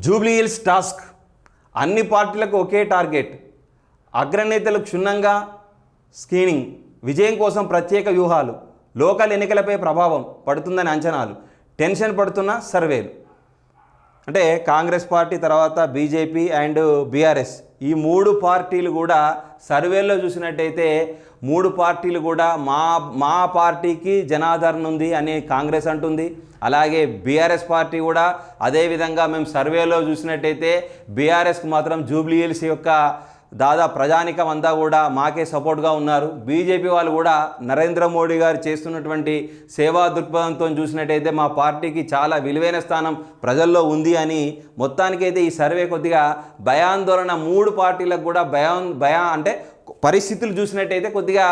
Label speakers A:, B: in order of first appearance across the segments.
A: Jubilee Hills task. అన్ని పార్టీలకు ఒకే target. అగ్రనేతలు క్షుణ్ణంగా స్క్రీనింగ్. విజయం కోసం ప్రత్యేక వ్యూహాలు. లోకల్ ఎన్నికలపై ప్రభావం పడుతుందని అంచనాలు. టెన్షన్ పడుతున్న సర్వేలు. అంటే కాంగ్రెస్ పార్టీ తర్వాత బీజేపీ అండ్ బీఆర్ఎస్. ఈ మూడు పార్టీలు కూడా సర్వేలో చూసినట్టయితే మూడు పార్టీలు కూడా మా మా పార్టీకి జనాదరణ ఉంది అని కాంగ్రెస్ అంటుంది. అలాగే బీఆర్ఎస్ పార్టీ కూడా అదేవిధంగా మేము సర్వేలో చూసినట్టయితే బీఆర్ఎస్కి మాత్రం జూబ్లీ హిల్స్ యొక్క దాదాపు ప్రజానికం అంతా కూడా మాకే సపోర్ట్గా ఉన్నారు. బీజేపీ వాళ్ళు కూడా నరేంద్ర మోడీ గారు చేస్తున్నటువంటి సేవా దృక్పథంతో చూసినట్టయితే మా పార్టీకి చాలా విలువైన స్థానం ప్రజల్లో ఉంది అని మొత్తానికైతే ఈ సర్వే కొద్దిగా భయాందోళన మూడు పార్టీలకు కూడా భయం భయా అంటే పరిస్థితులు చూసినట్టయితే కొద్దిగా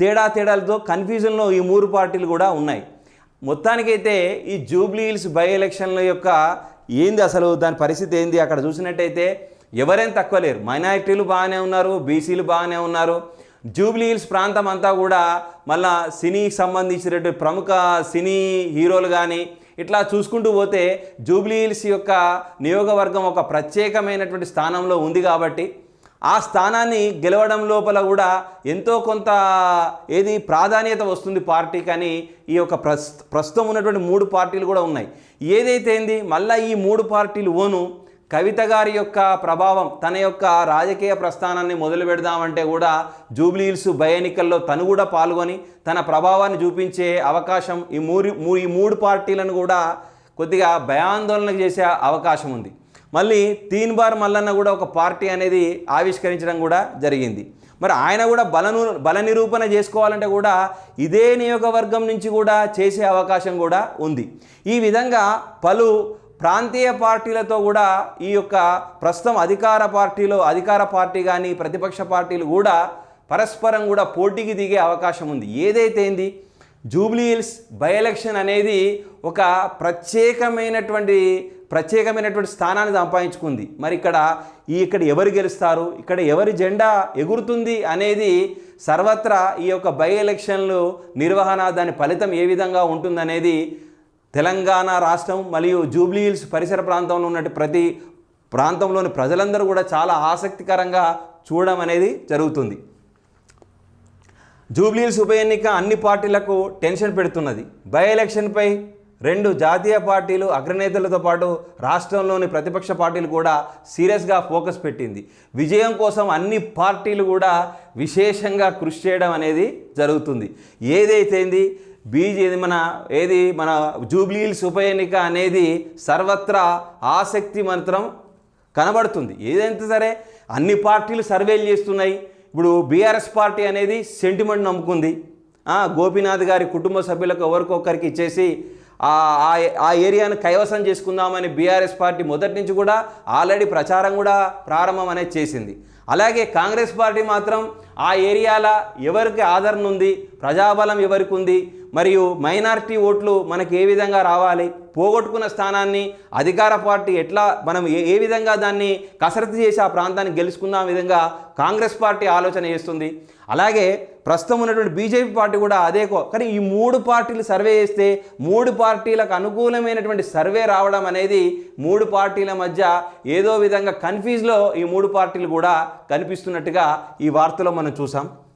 A: తేడా తేడాలతో కన్ఫ్యూజన్లో ఈ మూడు పార్టీలు కూడా ఉన్నాయి. మొత్తానికైతే ఈ జూబ్లీ హిల్స్ బై ఎలక్షన్ల యొక్క ఏంది అసలు దాని పరిస్థితి ఏంది అక్కడ చూసినట్టయితే ఎవరేం తక్కువ లేరు. మైనారిటీలు బాగానే ఉన్నారు బీసీలు బాగానే ఉన్నారు. జూబ్లీ హిల్స్ ప్రాంతం అంతా కూడా మళ్ళా సినీకి సంబంధించినటువంటి ప్రముఖ సినీ హీరోలు కానీ ఇట్లా చూసుకుంటూ పోతే జూబ్లీ హిల్స్ యొక్క నియోగవర్గం ఒక ప్రత్యేకమైనటువంటి స్థానంలో ఉంది కాబట్టి ఆ స్థానాన్ని గెలవడం లోపల కూడా ఎంతో కొంత ఏది ప్రాధాన్యత వస్తుంది పార్టీకి అని ఈ యొక్క ప్రస్ ప్రస్తుతం ఉన్నటువంటి మూడు పార్టీలు కూడా ఉన్నాయి. ఏదైతే ఏంది? మళ్ళీ ఈ మూడు పార్టీలు ఓను కవిత గారి యొక్క ప్రభావం తన యొక్క రాజకీయ ప్రస్థానాన్ని మొదలు పెడదామంటే కూడా జూబ్లీ హిల్స్ బై ఎన్నికల్లో తను కూడా పాల్గొని తన ప్రభావాన్ని చూపించే అవకాశం ఈ మూడు మూ- ఈ మూడు పార్టీలను కూడా కొద్దిగా భయాందోళన చేసే అవకాశం ఉంది. మళ్ళీ తీన్ బార్ మల్లన్న కూడా ఒక పార్టీ అనేది ఆవిష్కరించడం కూడా జరిగింది. మరి ఆయన కూడా బలను బల నిరూపణ చేసుకోవాలంటే కూడా ఇదే నియోగవర్గం నుంచి కూడా చేసే అవకాశం కూడా ఉంది. ఈ విధంగా పలు ప్రాంతీయ పార్టీలతో కూడా ఈ యొక్క ప్రస్తుతం అధికార పార్టీలో అధికార పార్టీ కానీ ప్రతిపక్ష పార్టీలు కూడా పరస్పరం కూడా పోటీకి దిగే అవకాశం ఉంది. ఏదైతే ఏంది? జూబ్లీ హిల్స్ బై ఎలక్షన్ అనేది ఒక ప్రత్యేకమైనటువంటి ప్రత్యేకమైనటువంటి స్థానాన్ని సంపాదించుకుంది. మరి ఇక్కడ ఈ ఇక్కడ ఎవరు గెలుస్తారు? ఇక్కడ ఎవరి జెండా ఎగురుతుంది అనేది సర్వత్రా ఈ యొక్క బై ఎలక్షన్లు నిర్వహణ దాని ఫలితం ఏ విధంగా ఉంటుందనేది తెలంగాణ రాష్ట్రం మరియు జూబ్లీ హిల్స్ పరిసర ప్రాంతంలో ఉన్నట్టు ప్రతి ప్రాంతంలోని ప్రజలందరూ కూడా చాలా ఆసక్తికరంగా చూడడం అనేది జరుగుతుంది. జూబ్లీహిల్స్ ఉప ఎన్నిక అన్ని పార్టీలకు టెన్షన్ పెడుతున్నది. బై ఎలక్షన్పై రెండు జాతీయ పార్టీలు అగ్రనేతలతో పాటు రాష్ట్రంలోని ప్రతిపక్ష పార్టీలు కూడా సీరియస్గా ఫోకస్ పెట్టింది. విజయం కోసం అన్ని పార్టీలు కూడా విశేషంగా కృషి చేయడం అనేది జరుగుతుంది. ఏదైతేంది బీజీ ఇది మన ఏది మన జూబ్లీహిల్స్ ఉప ఎన్నిక అనేది సర్వత్రా ఆసక్తి మంత్రం కనబడుతుంది. ఏదైతే సరే అన్ని పార్టీలు సర్వేలు చేస్తున్నాయి. ఇప్పుడు బీఆర్ఎస్ పార్టీ అనేది సెంటిమెంట్ నమ్ముకుంది. గోపీనాథ్ గారి కుటుంబ సభ్యులకు ఎవరికొకరికి ఇచ్చేసి ఆ ఆ ఏరియాను కైవసం చేసుకుందామని బీఆర్ఎస్ పార్టీ మొదటి నుంచి కూడా ఆల్రెడీ ప్రచారం కూడా ప్రారంభం అనేది చేసింది. అలాగే కాంగ్రెస్ పార్టీ మాత్రం ఆ ఏరియాల ఎవరికి ఆదరణ ఉంది ప్రజాబలం ఎవరికి ఉంది మరియు మైనారిటీ ఓట్లు మనకి ఏ విధంగా రావాలి? పోగొట్టుకున్న స్థానాన్ని అధికార పార్టీ ఎట్లా మనం ఏ ఏ విధంగా దాన్ని కసరత్తు చేసి ఆ ప్రాంతాన్ని గెలుచుకుందాం విధంగా కాంగ్రెస్ పార్టీ ఆలోచన చేస్తుంది. అలాగే ప్రస్తుతం ఉన్నటువంటి బీజేపీ పార్టీ కూడా అదే కానీ ఈ మూడు పార్టీలు సర్వే చేస్తే మూడు పార్టీలకు అనుకూలమైనటువంటి సర్వే రావడం అనేది మూడు పార్టీల మధ్య ఏదో విధంగా కన్ఫ్యూజ్లో ఈ మూడు పార్టీలు కూడా కనిపిస్తున్నట్టుగా ఈ వార్తలో మనం చూసాం.